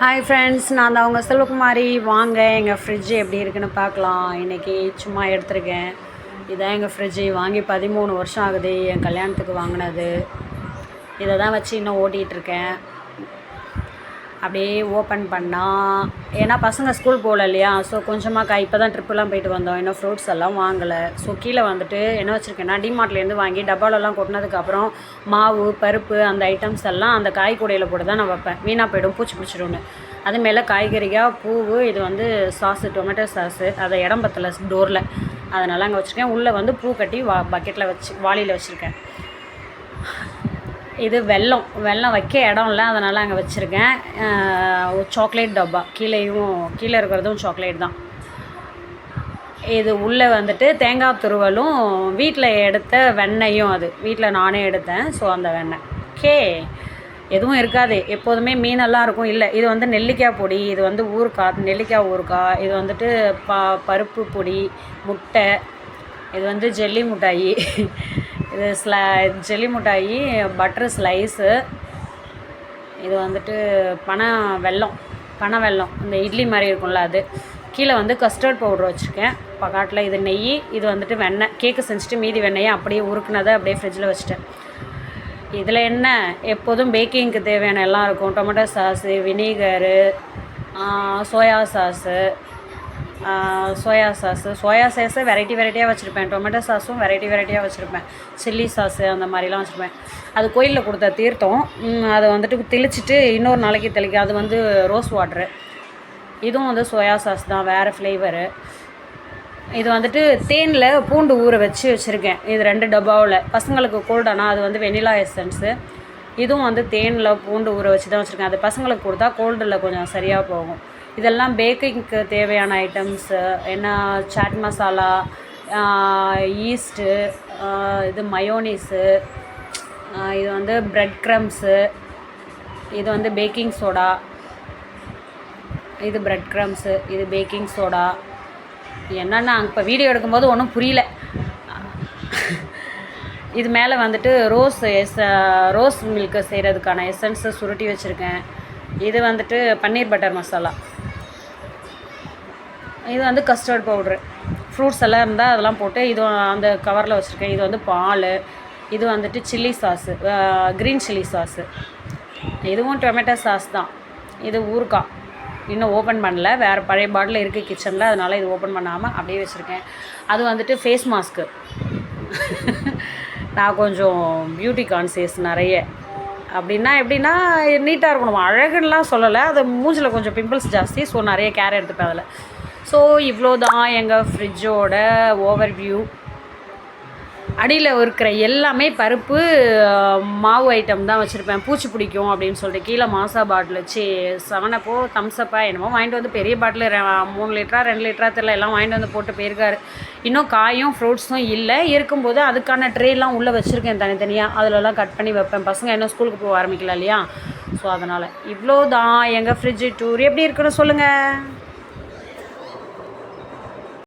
Hi friends நான் தான் அவங்க செல்வகுமாரி. வாங்க எங்கள் ஃப்ரிட்ஜு எப்படி இருக்குன்னு பார்க்கலாம். இன்றைக்கி சும்மா எடுத்திருக்கேன். இதான் எங்கள் ஃப்ரிட்ஜு வாங்கி பதிமூணு வருஷம் ஆகுது. என் கல்யாணத்துக்கு வாங்கினது. இதை தான் வச்சு இன்னும் ஓட்டிகிட்ருக்கேன் அப்படியே ஓப்பன் பண்ணால் ஏன்னா பசங்க ஸ்கூல் போகல இல்லையா ஸோ கொஞ்சமாக கா இப்போ தான் ட்ரிப்புலாம் போயிட்டு வந்தோம். இன்னும் ஃப்ரூட்ஸ் எல்லாம் வாங்கலை. ஸோ கீழே வந்துட்டு என்ன வச்சுருக்கேன்னா டிமார்ட்லேருந்து வாங்கி டப்பாலெல்லாம் கொட்டினதுக்கப்புறம் மாவு பருப்பு அந்த ஐட்டம்ஸ் எல்லாம் அந்த காய் கூடையில் போட்டு தான் நான் வைப்பேன். வீணாக போயிடும் பூச்சி பிடிச்சிடும்னு. அது மேலே காய்கறியாக பூவு இது வந்து சாஸு டொமேட்டோ சாஸு அதை இடம் பத்தலை டோரில் அதனால் அங்கே வச்சுருக்கேன். உள்ளே வந்து பூ கட்டி வா பக்கெட்டில் வச்சு வாளியில் வச்சுருக்கேன். இது வெல்லம். வெல்லம் வைக்க இடம் இல்லை அதனால் அங்கே வச்சுருக்கேன். சாக்லேட் டப்பா. கீழேயும் கீழே இருக்கிறதும் சாக்லேட் தான். இது உள்ளே வந்துட்டு தேங்காய் துருவலும் வீட்டில் எடுத்த வெண்ணெயும் அது. வீட்டில் நானே எடுத்தேன் ஸோ அந்த வெண்ணெய். கே எதுவும் இருக்காது. எப்போதுமே மீனெல்லாம் இருக்கும். இல்லை இது வந்து நெல்லிக்காய் பொடி இது வந்து ஊறுக்காய் நெல்லிக்காய் ஊறுக்காய் இது வந்துட்டு ப பருப்பு பொடி முட்டை இது வந்து ஜெல்லி மிட்டாயி. இது ஸ்ல ஜெல்லி மிட்டாயி பட்டர் ஸ்லைஸு இது வந்துட்டு பனை வெல்லம் பனை வெல்லம். இந்த இட்லி மாதிரி இருக்கும்ல அது. கீழே வந்து கஸ்டர்ட் பவுடர் வச்சுருக்கேன். பக்காட்டில் இது நெய் இது வந்துட்டு வெண்ணெய். கேக்கு செஞ்சுட்டு மீதி வெண்ணெயை அப்படியே உருக்குனதை அப்படியே ஃப்ரிட்ஜில் வச்சுட்டேன். இதில் என்ன? எப்போதும் பேக்கிங்க்கு தேவையான எல்லாம் இருக்கும். Tomato sauce vinegar soya sauce soya sauce. Soya sauce variety வெரைட்டியாக வச்சுருப்பேன். டொமேட்டோ சாஸும் வெரைட்டி வெரைட்டியாக வச்சுருப்பேன். சில்லி சாஸு அந்த மாதிரிலாம் வச்சுருப்பேன். அது கோயிலில் கொடுத்த தீர்த்தம். அதை வந்துட்டு தெளிச்சிட்டு இன்னொரு நாளைக்கு தெளிக்க அது வந்து ரோஸ் வாட்ரு இதுவும் வந்து சோயா சாஸ் தான் வேறு ஃப்ளேவரு இது வந்துட்டு தேனில் பூண்டு ஊற வச்சு வச்சுருக்கேன். இது ரெண்டு டப்பாவில். பசங்களுக்கு கோல்டானா அது வந்து வெனிலா எசன்ஸு இதுவும் வந்து தேனில் பூண்டு ஊற வச்சு தான் வச்சுருக்கேன். அது பசங்களுக்கு கொடுத்தா கோல்டில் கொஞ்சம் சரியாக போகும். இதெல்லாம் பேக்கிங்க்கு தேவையான ஐட்டம்ஸு என்ன சாட் மசாலா ஈஸ்ட்டு இது மயோனீஸு இது வந்து ப்ரெட் க்ரம்ஸு இது வந்து பேக்கிங் சோடா இது ப்ரெட் க்ரம்ஸு இது பேக்கிங் சோடா என்னென்னா இப்போ வீடியோ எடுக்கும்போது ஒன்றும் புரியல. இது மேலே வந்துட்டு ரோஸ் எஸ் ரோஸ் மில்க்கு செய்கிறதுக்கான எசன்ஸை சுருட்டி வச்சுருக்கேன். இது வந்துட்டு பன்னீர் பட்டர் மசாலா. இது வந்து கஸ்டர்ட் பவுட்ரு ஃப்ரூட்ஸ் எல்லாம் இருந்தால் அதெல்லாம் போட்டு இது அந்த கவரில் வச்சுருக்கேன். இது வந்து பால் இது வந்துட்டு chilli sauce green chilli sauce இதுவும் டொமேட்டோ சாஸ் தான். இது ஊறுக்காய் இன்னும் ஓப்பன் பண்ணல. வேறு பழைய பாட்டில் இருக்குது கிச்சனில் அதனால் இது ஓப்பன் பண்ணாமல் அப்படியே வச்சுருக்கேன். அது வந்துட்டு ஃபேஸ் மாஸ்க்கு நான் கொஞ்சம் பியூட்டி கான்சியஸ் நிறைய. அப்படின்னா எப்படின்னா நீட்டாக இருக்கணும். அழகுன்னெலாம் சொல்லலை. அது மூஞ்சில் கொஞ்சம் பிம்பிள்ஸ் ஜாஸ்தி. ஸோ நிறைய கேர் எடுத்துப்பேன் அதில். ஸோ இவ்வளோ தான் எங்கள் ஃப்ரிட்ஜோட ஓவர் வியூ அடியில் இருக்கிற எல்லாமே பருப்பு மாவு ஐட்டம் தான் வச்சுருப்பேன். பூச்சி பிடிக்கும் அப்படின்னு சொல்லிட்டு கீழே மாசா பாட்டில் வச்சு செவனப்போ தம்ஸ்அப்பா என்னமோ வாங்கிட்டு வந்து பெரிய பாட்டில் மூணு லிட்டரா ரெண்டு லிட்டரா தெரியல எல்லாம் வாங்கிட்டு வந்து போட்டு போயிருக்காரு. இன்னும் காயும் ஃப்ரூட்ஸும் இல்லை. இருக்கும்போது அதுக்கான ட்ரேலாம் உள்ளே வச்சுருக்கேன் தனித்தனியாக அதிலலாம் கட் பண்ணி வைப்பேன். பசங்க இன்னும் ஸ்கூலுக்கு போக ஆரம்பிக்கல இல்லையா? ஸோ அதனால் இவ்வளோ தான் எங்கள் ஃப்ரிட்ஜு டூர் எப்படி இருக்குன்னு சொல்லுங்கள்